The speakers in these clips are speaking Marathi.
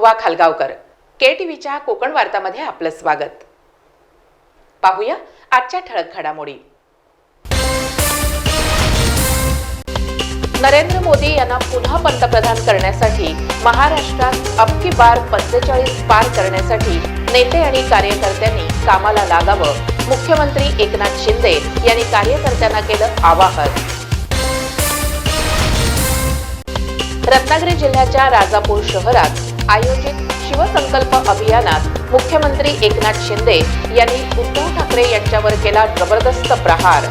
पूर्वा खालगावकर के टीव्हीच्या कोकण वार्तामध्ये आपलं स्वागत. पाहूया आजच्या ठळक घडामोडी. नरेंद्र मोदी यांना पुन्हा पंतप्रधान करण्यासाठी महाराष्ट्रात अबकी बार पंचेचाळीस पार करण्यासाठी नेते आणि कार्यकर्त्यांनी कामाला लागावं. मुख्यमंत्री एकनाथ शिंदे यांनी कार्यकर्त्यांना केलं आवाहन. रत्नागिरी जिल्ह्याच्या राजापूर शहरात आयोजित शिवसंकल्प अभियानात मुख्यमंत्री एकनाथ शिंदे यांनी उद्धव ठाकरे यांच्यावर केला जबरदस्त प्रहार.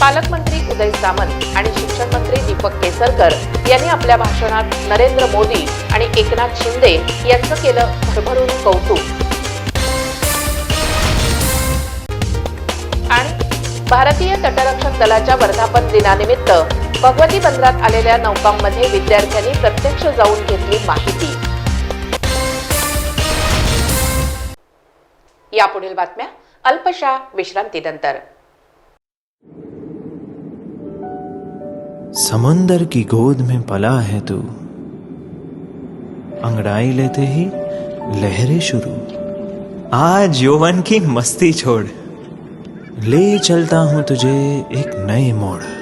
पालकमंत्री उदय सामंत आणि शिक्षण मंत्री दीपक केसरकर यांनी आपल्या भाषणात नरेंद्र मोदी आणि एकनाथ शिंदे यांचं केलं भरभरून कौतुक. आणि भारतीय तटरक्षक दलाच्या वर्धापन दिनानिमित्त भगवती बंदरात आलेल्या नौकांमध्ये विद्यार्थ्यांनी प्रत्यक्ष जाऊन घेतली माहिती. यापुढील बातम्या अल्पशा विश्रांतीनंतर. समंदर की गोद में पला है तू। अंगड़ाई लेते ही लहरें शुरू। आज यौवन की मस्ती छोड़। ले चलता हूं तुझे एक नए मोड़।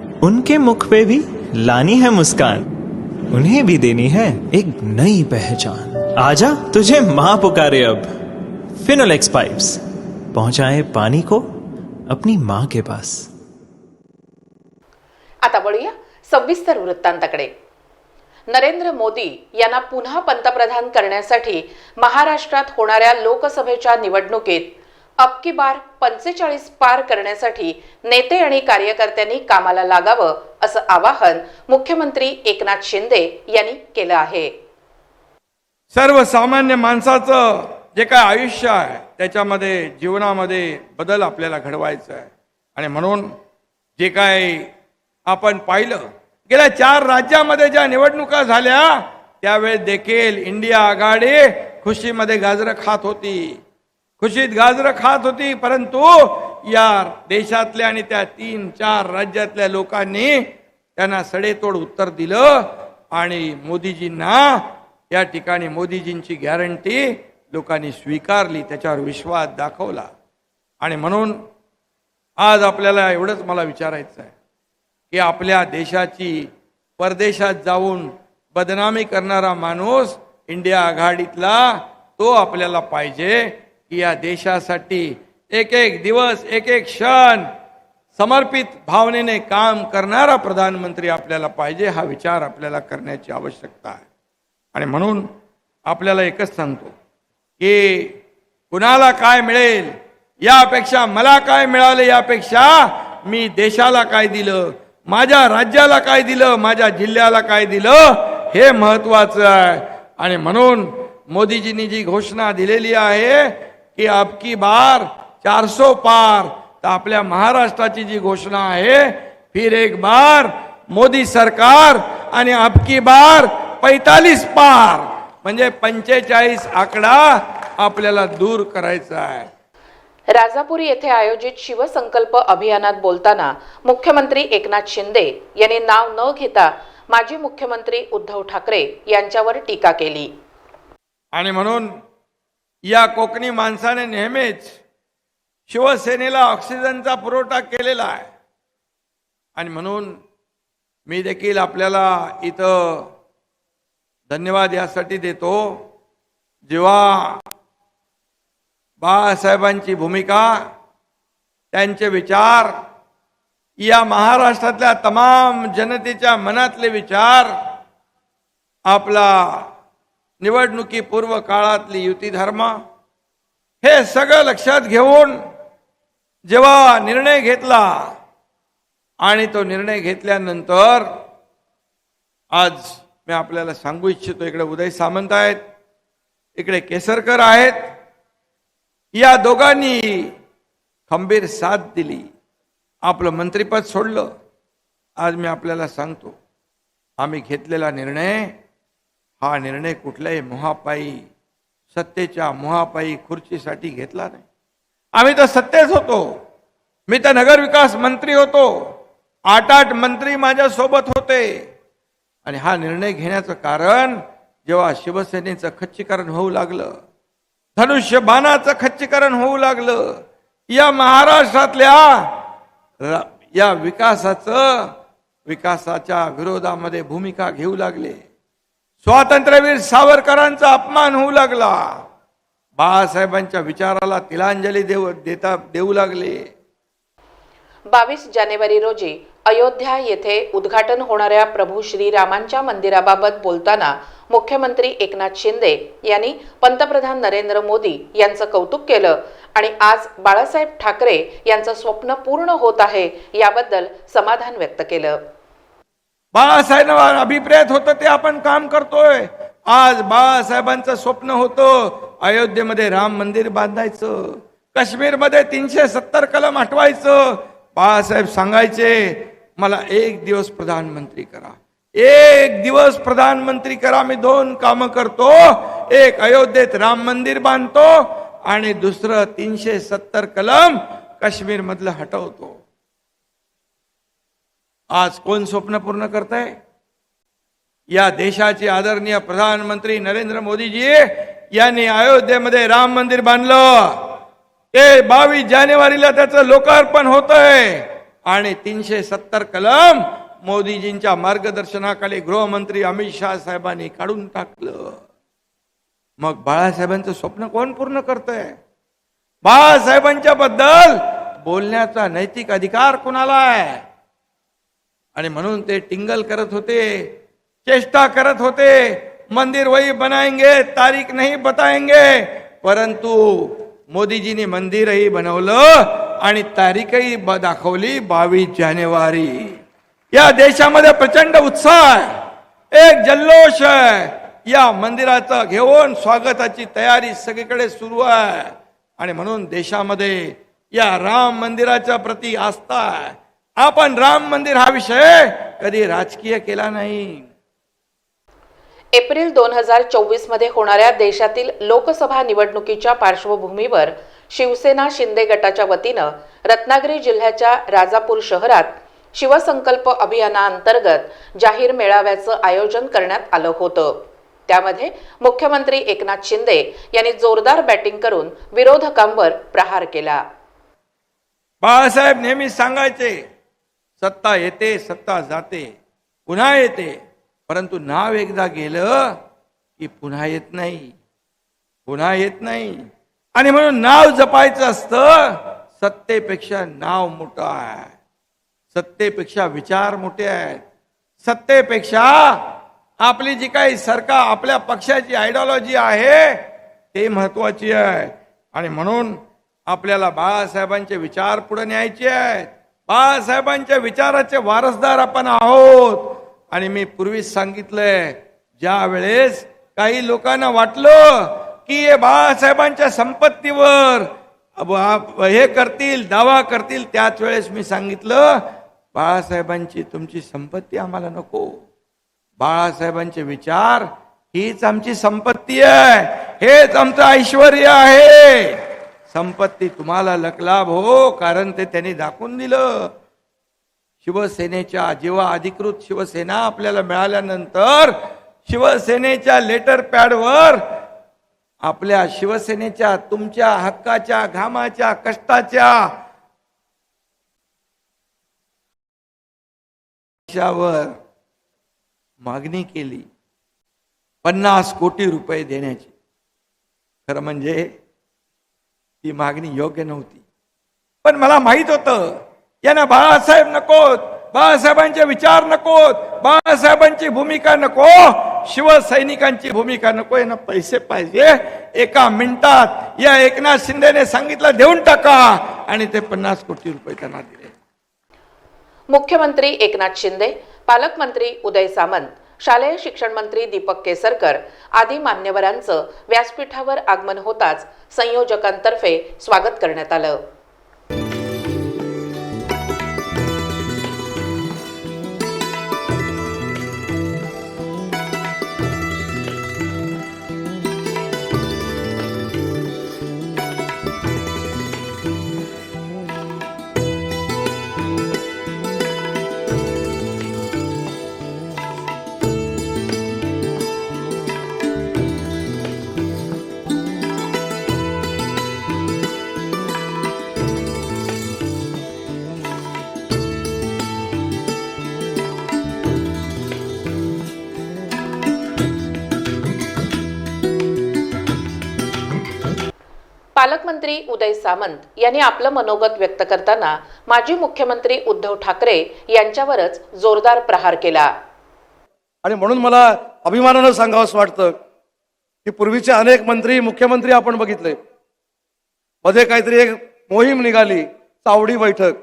उनके मुख पे भी लानी है मुस्कान। उन्हें भी देनी है एक नई पहचान। आजा तुझे माँ पुकारे अब। फिनोलेक्स पाइप्स पहुंचाए पानी को अपनी माँ के पास। आता वळूया सविस्तर वृत्तांताकडे. नरेंद्र मोदी यांना पुन्हा पंतप्रधान करण्यासाठी महाराष्ट्रात होणाऱ्या लोकसभेच्या निवडणुकीत अबकी बार पंचेचाळीस पार करण्यासाठी नेते आणि कार्यकर्त्यांनी कामाला लागावं असं आवाहन मुख्यमंत्री एकनाथ शिंदे यांनी केलं आहे. सर्वसामान्य माणसाचं जे काय आयुष्य आहे त्याच्यामध्ये जीवनामध्ये बदल आपल्याला घडवायचा आहे. आणि म्हणून जे काय आपण पाहिलं गेल्या चार राज्यामध्ये ज्या निवडणुका झाल्या त्यावेळेस देखील इंडिया आघाडी खुशीमध्ये गाजरं खात होती. खुशीत गाजरं खात होती परंतु या देशातल्या आणि त्या तीन चार राज्यातल्या लोकांनी त्यांना सडेतोड उत्तर दिलं आणि मोदीजींना या ठिकाणी मोदीजींची गॅरंटी लोकांनी स्वीकारली त्याच्यावर विश्वास दाखवला. आणि म्हणून आज आपल्याला एवढंच मला विचारायचं आहे की आपल्या देशाची परदेशात जाऊन बदनामी करणारा माणूस इंडिया आघाडीतला तो आपल्याला पाहिजे की या देशासाठी एक एक दिवस एक एक क्षण समर्पित भावनेने काम करणारा प्रधानमंत्री आपल्याला पाहिजे हा विचार आपल्याला करण्याची आवश्यकता आहे. आणि म्हणून आपल्याला एकच सांगतो की कुणाला काय मिळेल यापेक्षा मला काय मिळालं यापेक्षा मी देशाला काय दिलं माझ्या राज्याला काय दिलं माझ्या जिल्ह्याला काय दिलं हे महत्वाचं आहे. आणि म्हणून मोदीजींनी जी घोषणा दिलेली आहे की अबकी बार चारसो पार. तर आपल्या महाराष्ट्राची जी घोषणा आहे फिर एक बार मोदी सरकार आणि अबकी बार पैतालीस पार. म्हणजे पंचेचाळीस आकडा आपल्याला दूर करायचा आहे. राजापूर येथे आयोजित शिवसंकल्प अभियानात बोलताना मुख्यमंत्री एकनाथ शिंदे यांनी नाव न घेता माजी मुख्यमंत्री उद्धव ठाकरे यांच्यावर टीका केली. आणि म्हणून या कोकणी माणसाने नेहमीच शिवसेनेला ऑक्सिजनचा पुरवठा केलेला आहे. आणि म्हणून मी देखील आपल्याला इथं धन्यवाद यासाठी देतो. जेव्हा बाळासाहेबांची भूमिका त्यांचे विचार या महाराष्ट्रातल्या तमाम जनतेच्या मनातले विचार आपला निवडणुकीपूर्व काळातली युती धर्म हे सगळं लक्षात घेऊन जेव्हा निर्णय घेतला आणि तो निर्णय घेतल्यानंतर आज मी आपल्याला सांगू इच्छितो इकडे उदय सामंत आहेत इकडे केसरकर आहेत. या दोघांनी खंबीर साथ दिली. आपलं मंत्रिपद सोडलं. आज मी आपल्याला सांगतो आम्ही घेतलेला निर्णय हा निर्णय कुठल्याही मोहापायी सत्तेच्या मोहापायी खुर्चीसाठी घेतला नाही. आम्ही तर सत्तेच होतो. मी तर नगरविकास मंत्री होतो. आठ आठ मंत्री माझ्यासोबत होते. आणि हा निर्णय घेण्याचं कारण जेव्हा शिवसेनेचं खच्चीकरण होऊ लागलं धनुष्यबाणाचं खच्चीकरण होऊ लागलं या महाराष्ट्रातल्या या विकासाचं विकासाच्या विरोधामध्ये भूमिका घेऊ लागले. स्वातंत्र्यवीर सावरकरांचा अपमान होऊ लागला. बाळासाहेबांच्या विचाराला तिलांजली देव देता देऊ लागले. बावीस जानेवारी रोजी अयोध्या येथे उद्घाटन होणाऱ्या प्रभू श्रीरामांच्या मंदिराबाबत बोलताना मुख्यमंत्री एकनाथ शिंदे यांनी पंतप्रधान नरेंद्र मोदी यांचं कौतुक केलं आणि आज बाळासाहेब ठाकरे यांचं स्वप्न पूर्ण होत आहे याबद्दल समाधान व्यक्त केलं. बाळासाहेबांवर अभिप्रेत होतं ते आपण काम करतोय. आज बाळासाहेबांचं स्वप्न होतं अयोध्येमध्ये राम मंदिर बांधायचं काश्मीरमध्ये तीनशे सत्तर कलम हटवायचं. बाळासाहेब सांगायचे मला एक दिवस प्रधानमंत्री करा. एक दिवस प्रधानमंत्री करा मी दोन कामं करतो. एक अयोध्येत राम मंदिर बांधतो आणि दुसरं तीनशे सत्तर कलम काश्मीरमधलं हटवतो. आज कोण स्वप्न पूर्ण करताय? या देशाचे आदरणीय प्रधानमंत्री नरेंद्र मोदीजी यांनी अयोध्येमध्ये राम मंदिर बांधलं. ते बावीस जानेवारीला त्याचं लोकार्पण होत आहे आणि तीनशे सत्तर कलम मोदीजींच्या मार्गदर्शनाखाली गृहमंत्री अमित शहा साहेबांनी काढून टाकलं. मग बाळासाहेबांचं स्वप्न कोण पूर्ण करतंय? बाळासाहेबांच्या बद्दल बोलण्याचा नैतिक अधिकार कुणाला आहे? आणि म्हणून ते टिंगल करत होते चेष्टा करत होते मंदिर वही बनाएंगे तारीख नाही बताएंगे परंतु मोदीजींनी मंदिरही बनवलं आणि तारीखही ब- दाखवली बावीस जानेवारी. या देशामध्ये प्रचंड उत्साह आहे. एक जल्लोष आहे. या मंदिराचं घेऊन स्वागताची तयारी सगळीकडे सुरू आहे. आणि म्हणून देशामध्ये या राम मंदिराच्या प्रती आस्था आहे. आपण राम मंदिर हा विषय कधी राजकीय केला नाही. एप्रिल दोन हजार चोवीसमध्ये होणाऱ्या देशातील लोकसभा निवडणुकीच्या पार्श्वभूमीवर शिवसेना शिंदे गटाच्या वतीनं रत्नागिरी जिल्ह्याच्या राजापूर शहरात शिवसंकल्प अभियानाअंतर्गत जाहीर मेळाव्याचं आयोजन करण्यात आलं होतं. त्यामध्ये मुख्यमंत्री एकनाथ शिंदे यांनी जोरदार बॅटिंग करून विरोधकांवर प्रहार केला. बाळासाहेब नेहमी सांगायचे सत्ता येते सत्ता जाते पुन्हा येते. परंतु नाव एकदा गेलं की पुन्हा येत नाही पुन्हा येत नाही. आणि म्हणून नाव जपायचं असतं सत्तेपेक्षा नाव मोठं आहे. सत्तेपेक्षा विचार मोठे आहेत. सत्तेपेक्षा आपली जी काही सरकार आपल्या पक्षाची आयडिओलॉजी आहे ते महत्वाची आहे. आणि म्हणून आपल्याला बाळासाहेबांचे विचार पुढे न्यायचे आहेत. बाळासाहेबांच्या विचाराचे वारसदार आपण आहोत. आणि मी पूर्वीच सांगितलंय ज्या वेळेस काही लोकांना वाटलं की हे बाळासाहेबांच्या संपत्तीवर हे करतील दावा करतील त्याच वेळेस मी सांगितलं बाळासाहेबांची तुमची संपत्ती आम्हाला नको. बाळासाहेबांचे विचार हीच आमची संपत्ती आहे हेच आमचं ऐश्वर आहे. संपत्ती तुम्हाला लकलाभ हो कारण ते त्यांनी दाखवून दिलं. शिवसेनेच्या जेव्हा अधिकृत शिवसेना आपल्याला मिळाल्यानंतर शिवसेनेच्या लेटर पॅडवर आपल्या शिवसेनेच्या तुमच्या हक्काच्या घामाच्या कष्टाच्या मागणी केली. पन्नास कोटी रुपये देण्याची. खरं म्हणजे ती मागणी योग्य नव्हती. पण मला माहीत होतं यांना बाळासाहेब नकोत बाळासाहेबांचे विचार नकोत बाळासाहेबांची भूमिका नको शिवसैनिकांची भूमिका नको यांना पैसे पाहिजे. एका मिनिटात या एकनाथ शिंदेने सांगितलं देऊन टाका. आणि ते पन्नास कोटी रुपये त्यांना दिले. मुख्यमंत्री एकनाथ शिंदे पालकमंत्री उदय सामंत शालेय शिक्षण मंत्री दीपक केसरकर आदी मान्यवरांचं व्यासपीठावर आगमन होताच संयोजकांतर्फे स्वागत करण्यात आलं. पालकमंत्री उदय सामंत यांनी आपलं मनोगत व्यक्त करताना माजी मुख्यमंत्री उद्धव ठाकरे यांच्यावरच जोरदार प्रहार केला. आणि म्हणून मला अभिमानानं सांगावंसं वाटतं की पूर्वीचे अनेक मंत्री मुख्यमंत्री आपण बघितले. मध्ये काहीतरी एक मोहीम निघाली चावडी बैठक.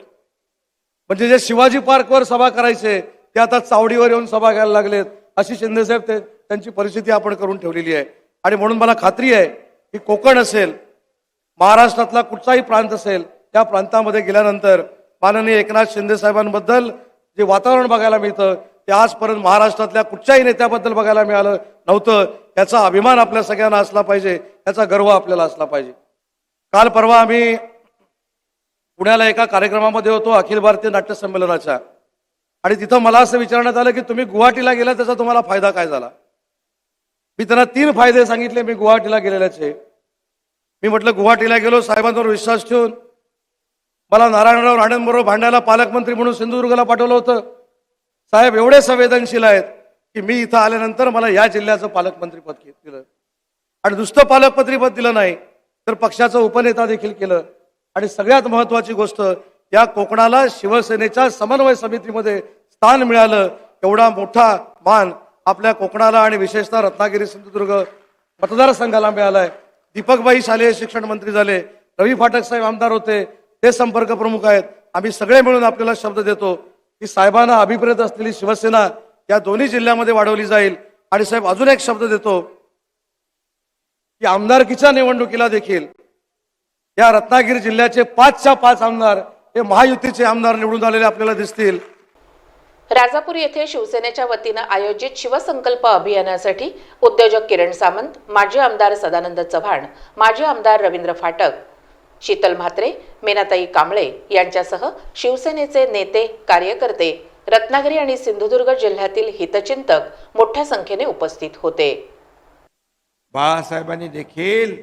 म्हणजे जे शिवाजी पार्कवर सभा करायचे ते आता चावडीवर येऊन सभा घ्यायला लागलेत. अशी शिंदेसाहेब ते त्यांची परिस्थिती आपण करून ठेवलेली आहे. आणि म्हणून मला खात्री आहे की कोकण असेल महाराष्ट्रातला कुठचाही प्रांत असेल त्या प्रांतामध्ये गेल्यानंतर माननीय एकनाथ शिंदे साहेबांबद्दल जे वातावरण बघायला मिळतं ते आजपर्यंत महाराष्ट्रातल्या कुठच्याही नेत्याबद्दल बघायला मिळालं नव्हतं. याचा अभिमान आपल्या सगळ्यांना असला पाहिजे याचा गर्व आपल्याला असला पाहिजे. काल परवा आम्ही पुण्याला एका कार्यक्रमामध्ये होतो अखिल भारतीय नाट्य संमेलनाच्या. आणि तिथं मला असं विचारण्यात आलं की तुम्ही गुवाहाटीला गेला त्याचा तुम्हाला फायदा काय झाला? मी त्यांना तीन फायदे सांगितले मी गुवाहाटीला गेलेल्याचे मी म्हटलं गुवाहाटीला गेलो साहेबांवर विश्वास ठेवून. मला नारायणराव राणेंबरोबर भांडायला पालकमंत्री म्हणून सिंधुदुर्गला पाठवलं होतं. साहेब एवढे संवेदनशील आहेत की मी इथं आल्यानंतर मला या जिल्ह्याचं पालकमंत्री पद दिलं. आणि नुसतं पालकमंत्री पद दिलं नाही तर पक्षाचं उपनेता देखील केलं. आणि सगळ्यात महत्वाची गोष्ट या कोकणाला शिवसेनेच्या समन्वय समितीमध्ये स्थान मिळालं एवढा मोठा मान आपल्या कोकणाला आणि विशेषतः रत्नागिरी सिंधुदुर्ग मतदारसंघाला मिळालाय. दीपकबाई शालेय शिक्षण मंत्री झाले रवी फाटक साहेब आमदार होते ते संपर्क प्रमुख आहेत. आम्ही सगळे मिळून आपल्याला शब्द देतो की साहेबांना अभिप्रेत असलेली शिवसेना या दोन्ही जिल्ह्यामध्ये वाढवली जाईल. आणि साहेब अजून एक शब्द देतो की आमदारकीच्या निवडणुकीला देखील या रत्नागिरी जिल्ह्याचे पाचच्या पाच आमदार हे महायुतीचे आमदार निवडून आलेले आपल्याला दिसतील. राजापूर येथे शिवसेनेच्या वतीनं आयोजित शिवसंकल्प अभियानासाठी उद्योजक किरण सामंत माजी आमदार सदानंद चव्हाण माजी आमदार रवींद्र फाटक शीतल म्हात्रे मेनाताई कांबळे यांच्यासह शिवसेनेचे नेते कार्यकर्ते रत्नागिरी आणि सिंधुदुर्ग जिल्ह्यातील हितचिंतक मोठ्या संख्येने उपस्थित होते. बाळासाहेबांनी देखील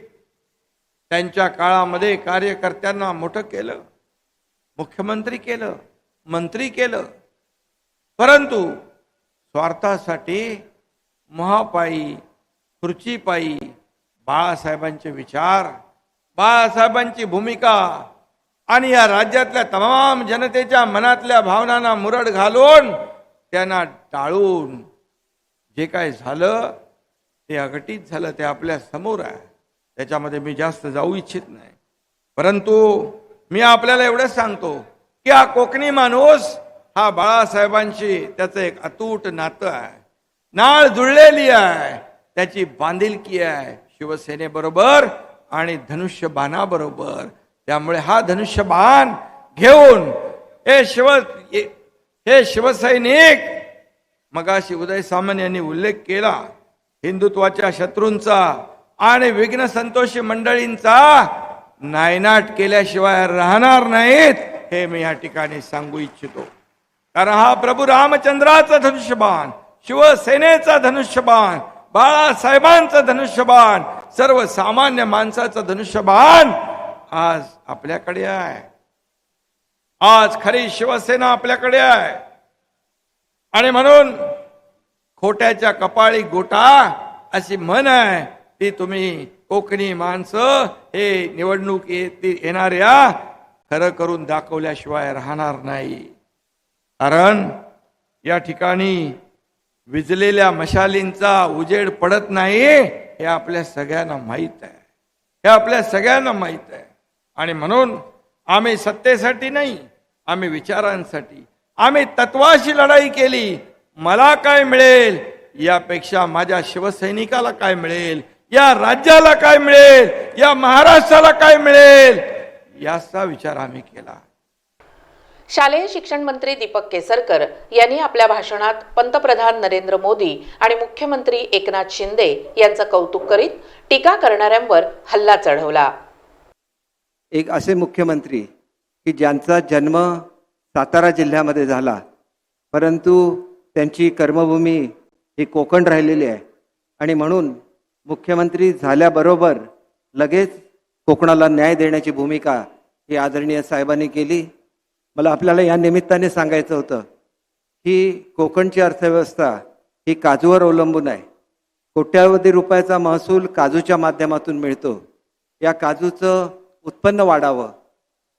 त्यांच्या काळामध्ये कार्यकर्त्यांना मोठं केलं मुख्यमंत्री केलं मंत्री केलं परंतु स्वार्थासाठी महापायी खुर्चीपायी बाळासाहेबांचे विचार बाळासाहेबांची भूमिका आणि या राज्यातल्या तमाम जनतेच्या मनातल्या भावनांना मुरड घालून त्यांना टाळून जे काय झालं ते अघटित झालं ते आपल्यासमोर आहे. त्याच्यामध्ये मी जास्त जाऊ इच्छित नाही. परंतु मी आपल्याला एवढंच सांगतो की हा कोकणी माणूस हा बाळासाहेबांशी त्याचं एक अतूट नातं आहे. नाळ जुळलेली आहे. त्याची बांधिलकी आहे शिवसेनेबरोबर आणि धनुष्यबाणाबरोबर. त्यामुळे हा धनुष्यबाण घेऊन हे शिव हे शिवसैनिक मगाशी उदय सामंत यांनी उल्लेख केला हिंदुत्वाच्या शत्रूंचा आणि विघ्न संतोषी मंडळींचा नायनाट केल्याशिवाय राहणार नाहीत हे मी या ठिकाणी सांगू इच्छितो. कारण हा प्रभू रामचंद्राचा धनुष्यबाण शिवसेनेचा धनुष्यबाण बाळासाहेबांचं धनुष्यबाण सर्वसामान्य माणसाचं धनुष्यबाण आज आपल्याकडे आहे. आज खरी शिवसेना आपल्याकडे आहे. आणि म्हणून खोट्याच्या कपाळी गोटा अशी म्हण आहे ती तुम्ही कोकणी माणसं हे निवडणूक येणाऱ्या खरं करून दाखवल्याशिवाय राहणार नाही. कारण या ठिकाणी विजलेल्या मशालींचा उजेड पडत नाही हे आपल्या सगळ्यांना माहीत आहे. हे आपल्या सगळ्यांना माहीत आहे. आणि म्हणून आम्ही सत्तेसाठी नाही आम्ही विचारांसाठी आम्ही तत्वाशी लढाई केली. मला काय मिळेल? यापेक्षा माझ्या शिवसैनिकाला काय मिळेल? या राज्याला काय मिळेल? या महाराष्ट्राला काय मिळेल? याचा विचार आम्ही केला. शालेय शिक्षण मंत्री दीपक केसरकर यांनी आपल्या भाषणात पंतप्रधान नरेंद्र मोदी आणि मुख्यमंत्री एकनाथ शिंदे यांचं कौतुक करीत टीका करणाऱ्यांवर हल्ला चढवला. एक असे मुख्यमंत्री की ज्यांचा जन्म सातारा जिल्ह्यामध्ये झाला परंतु त्यांची कर्मभूमी ही कोकण राहिलेली आहे आणि म्हणून मुख्यमंत्री झाल्याबरोबर लगेच कोकणाला न्याय देण्याची भूमिका ही आदरणीय साहेबांनी केली. मला आपल्याला या निमित्ताने सांगायचं होतं की कोकणची अर्थव्यवस्था ही काजूवर अवलंबून आहे. कोट्यावधी रुपयाचा महसूल काजूच्या माध्यमातून मिळतो. या काजूचं उत्पन्न वाढावं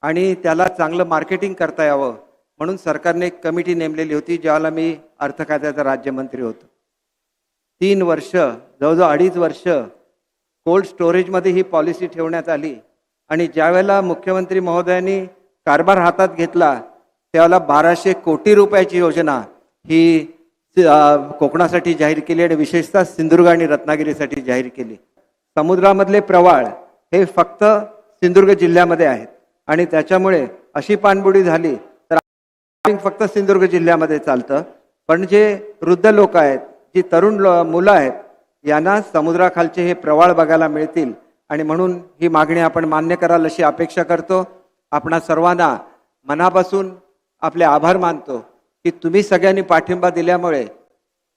आणि त्याला चांगलं मार्केटिंग करता यावं म्हणून सरकारने एक कमिटी नेमलेली होती ज्याला मी अर्थ खात्याचा राज्यमंत्री होतो. तीन वर्ष जवळजवळ अडीच वर्ष कोल्ड स्टोरेजमध्ये ही पॉलिसी ठेवण्यात आली आणि ज्यावेळेला मुख्यमंत्री महोदयांनी कारभार हातात घेतला त्याला बाराशे कोटी रुपयाची योजना ही कोकणासाठी जाहीर केली आणि विशेषतः सिंधुदुर्ग आणि रत्नागिरीसाठी जाहीर केली. समुद्रामधले प्रवाळ हे फक्त सिंधुदुर्ग जिल्ह्यामध्ये आहेत आणि त्याच्यामुळे अशी पाणबुडी झाली तर फक्त सिंधुदुर्ग जिल्ह्यामध्ये चालतं. पण जे वृद्ध लोक आहेत जी तरुण मुलं आहेत यांना समुद्राखालचे हे प्रवाळ बघायला मिळतील आणि म्हणून ही मागणी आपण मान्य कराल अशी अपेक्षा करतो. आपणा सर्वांना मनापासून आपले आभार मानतो की तुम्ही सगळ्यांनी पाठिंबा दिल्यामुळे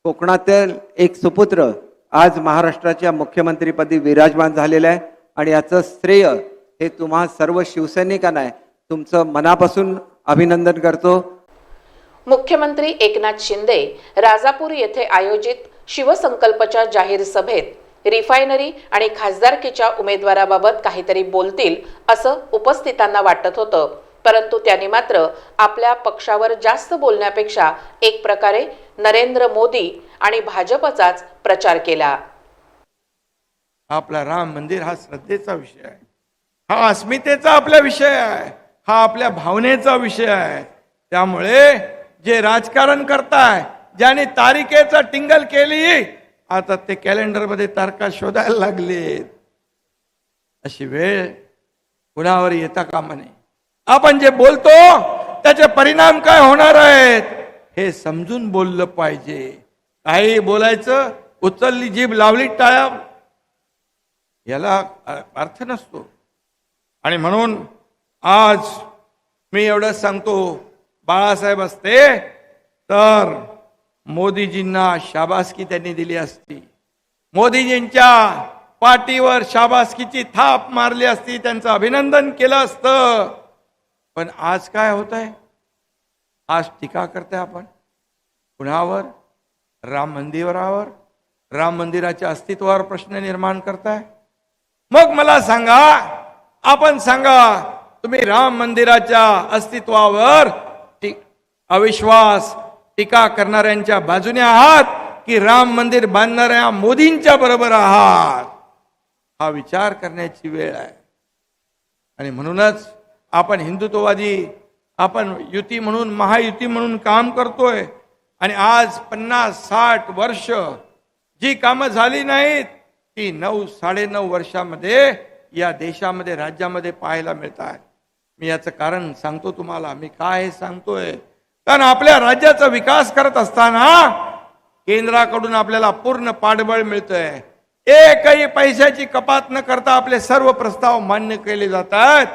कोकणातील एक सुपुत्र आज महाराष्ट्राच्या मुख्यमंत्रीपदी विराजमान झालेला आहे आणि याचं श्रेय हे तुम्हा सर्व शिवसैनिकांना आहे. तुमचं मनापासून अभिनंदन करतो. मुख्यमंत्री एकनाथ शिंदे राजापूर येथे आयोजित शिवसंकल्पच्या जाहीर सभेत रिफायनरी आणि खासदारकीच्या उमेदवाराबाबत काहीतरी बोलतील असं उपस्थितांना वाटत होतं. परंतु त्यांनी मात्र आपल्या पक्षावर जास्त बोलण्यापेक्षा एक प्रकारे नरेंद्र मोदी आणि भाजपचाच प्रचार केला. आपला राम मंदिर हा श्रद्धेचा विषय आहे. हा अस्मितेचा आपला विषय आहे. हा आपल्या भावनेचा विषय आहे. त्यामुळे जे राजकारण करताय ज्याने तारिकेचा टिंगल केली आता ते कॅलेंडरमध्ये तारखा शोधायला लागलेत. अशी वेळ कुणावर येता कामा नये. आपण जे बोलतो त्याचे परिणाम काय होणार आहेत? हे समजून बोललं पाहिजे. काही बोलायचं उचलली जीभ लावली टाळ्या याला अर्थ नसतो. आणि म्हणून आज मी एवढं सांगतो. बाळासाहेब असते तर मोदीजींना शाबासकी त्यांनी दिली असती. मोदीजींच्या पाठीवर शाबासकीची थाप मारली असती त्यांचं अभिनंदन केलं असतं. पण आज काय होत आहे आज टीका करताय आपण. कुणावर? राम मंदिरावर. राम मंदिराच्या अस्तित्वावर प्रश्न निर्माण करताय. मग मला सांगा आपण सांगा तुम्ही राम मंदिराच्या अस्तित्वावर अविश्वास टीका करणाऱ्यांच्या बाजूने आहात की राम मंदिर बांधणाऱ्या मोदींच्या बरोबर आहात. हा विचार करण्याची वेळ आहे. आणि म्हणूनच आपण हिंदुत्ववादी आपण युती म्हणून महायुती म्हणून काम करतोय. आणि आज पन्नास साठ वर्ष जी कामं झाली नाहीत ती नऊ साडेनऊ वर्षामध्ये या देशामध्ये राज्यामध्ये पाहायला मिळतात. मी याचं कारण सांगतो तुम्हाला. मी काय हे सांगतोय? कारण आपल्या राज्याचा विकास करत असताना केंद्राकडून आपल्याला पूर्ण पाठबळ मिळतंय. एकही पैशाची कपात न करता आपले सर्व प्रस्ताव मान्य केले जातात.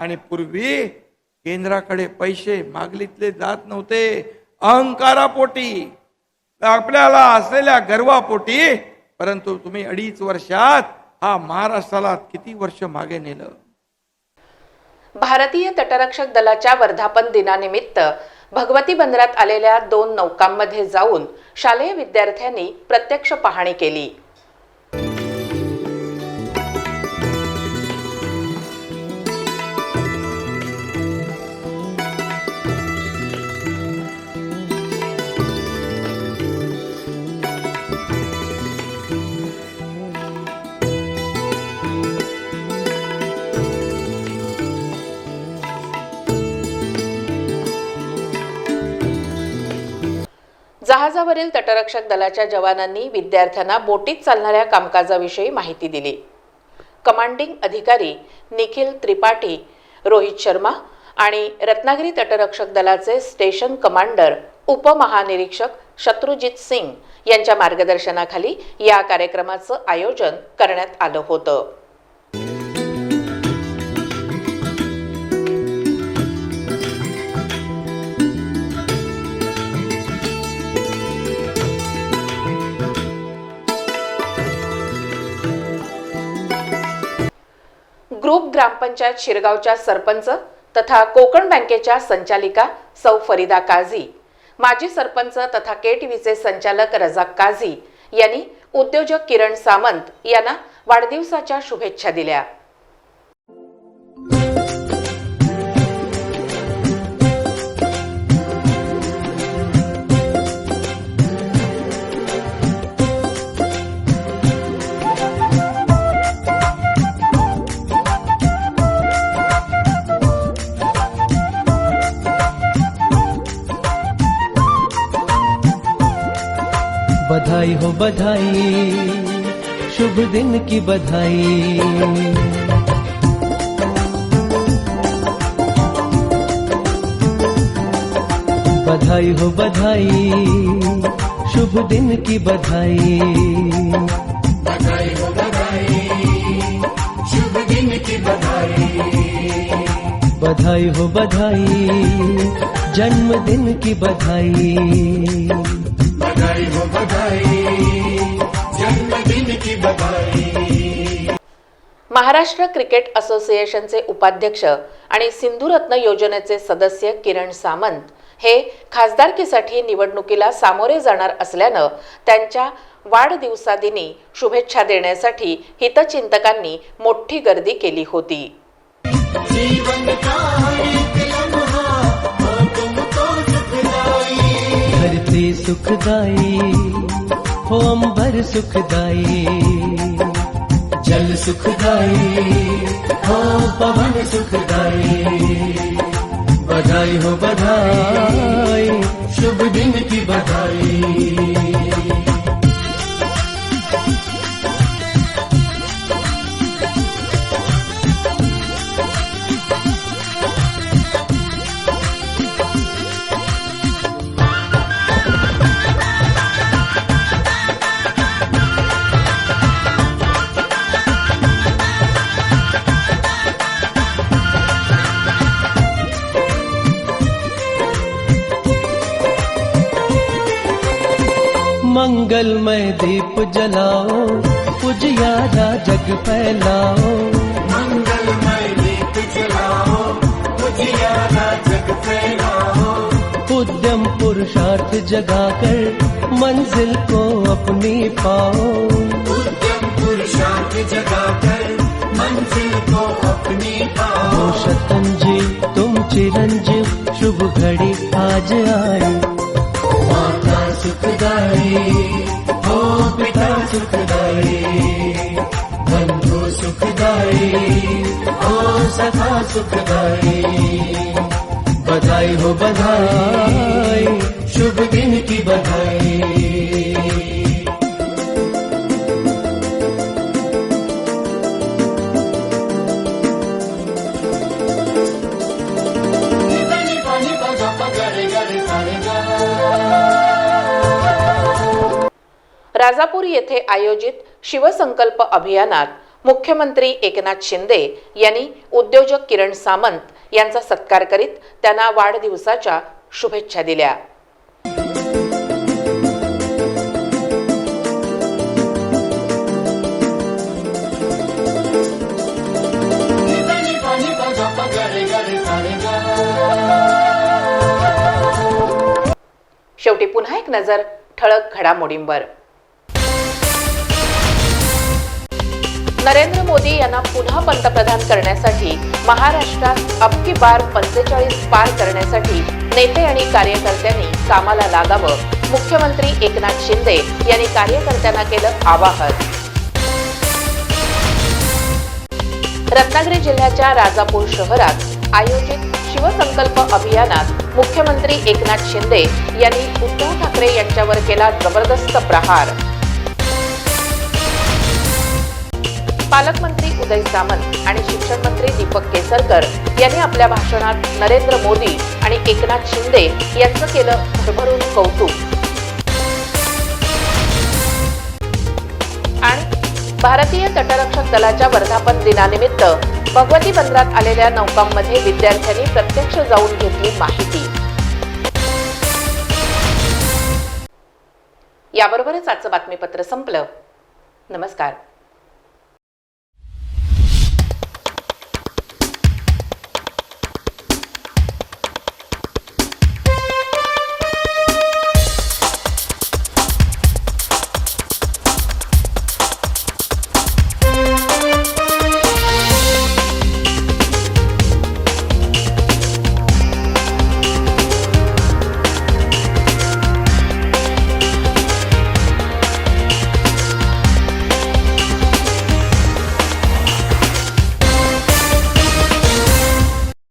आणि पूर्वी केंद्राकडे पैसे मागलीतले जात नव्हते. अहंकारापोटी आपल्याला असलेल्या गर्वापोटी परंतु तुम्ही अडीच वर्षात हा महाराष्ट्राला किती वर्ष मागे नेलं? भारतीय तटरक्षक दलाच्या वर्धापन दिनानिमित्त भगवती बंदरात आलेल्या दोन नौकांमध्ये जाऊन शालेय विद्यार्थ्यांनी प्रत्यक्ष पाहणी केली. जहाजावरील तटरक्षक दलाच्या जवानांनी विद्यार्थ्यांना बोटीत चालणाऱ्या कामकाजाविषयी माहिती दिली. कमांडिंग अधिकारी निखिल त्रिपाठी रोहित शर्मा आणि रत्नागिरी तटरक्षक दलाचे स्टेशन कमांडर उपमहानिरीक्षक शत्रुजित सिंग यांच्या मार्गदर्शनाखाली या कार्यक्रमाचं आयोजन करण्यात आलं होतं. ग्रुप ग्रामपंचायत शिरगावच्या सरपंच तथा कोकण बँकेच्या संचालिका सौ फरीदा काझी. माजी सरपंच तथा के टीव्हीचे संचालक रजाक काझी यांनी उद्योजक किरण सामंत यांना वाढदिवसाच्या शुभेच्छा दिल्या. बधाई हो बधाई शुभ दिन की बधाई। बधाई हो बधाई शुभ दिन की बधाई। बधाई हो बधाई जन्मदिन की बधाई। महाराष्ट्र क्रिकेट असोसिएशनचे उपाध्यक्ष आणि सिंधुरत्न योजनेचे सदस्य किरण सामंत हे खासदारकीसाठी निवडणुकीला सामोरे जाणार असल्यानं त्यांच्या वाढदिवसादिनी शुभेच्छा देण्यासाठी हितचिंतकांनी मोठी गर्दी केली होती. सुखदाई हो अंबर सुखदाई जल सुखदाई हो पवन सुखदाई बधाई हो बधाई शुभ दिन की बधाई। मंगलमय दीप जलाओ उजियारा जग फैलाओ। मंगलमय दीप जलाओ उजियारा जग फैलाओ। उद्यम पुरुषार्थ जगाकर मंजिल को अपनी पाओ। उद्यम पुरुषार्थ जगाकर मंजिल को अपनी पाओ। शतंजी तुम चिरंजीव शुभ घड़ी आज आई। माता सुखदाई। सुखदाई बंधु सुखदाई हो सखा सुखदाई बधाई हो बधाई शुभ दिन की बधाई। राजापूर येथे आयोजित शिवसंकल्प अभियानात मुख्यमंत्री एकनाथ शिंदे यांनी उद्योजक किरण सामंत यांचा सत्कार करीत त्यांना वाढदिवसाच्या शुभेच्छा दिल्या. शेवटी पुन्हा एक नजर ठळक घडामोडींवर. नरेंद्र मोदी यांना पुन्हा पंतप्रधान करण्यासाठी महाराष्ट्रात अबकी बार पंचेचाळीस पार करण्यासाठी नेते आणि कार्यकर्त्यांनी कामाला लागावं. मुख्यमंत्री एकनाथ शिंदे यांनी कार्यकर्त्यांना केलं आवाहन. रत्नागिरी जिल्ह्याच्या राजापूर शहरात आयोजित शिवसंकल्प अभियानात मुख्यमंत्री एकनाथ शिंदे यांनी उद्धव ठाकरे यांच्यावर केला जबरदस्त प्रहार. पालकमंत्री उदय सामंत आणि शिक्षण मंत्री दीपक केसरकर यांनी आपल्या भाषणात नरेंद्र मोदी आणि एकनाथ शिंदे यांचं केलं भरभरून कौतुक. आणि भारतीय तटरक्षक दलाच्या वर्धापन दिनानिमित्त भगवती बंदरात आलेल्या नौकांमध्ये विद्यार्थ्यांनी प्रत्यक्ष जाऊन घेतली माहिती. याबरोबरच आजचं बातमीपत्र संपलं. नमस्कार.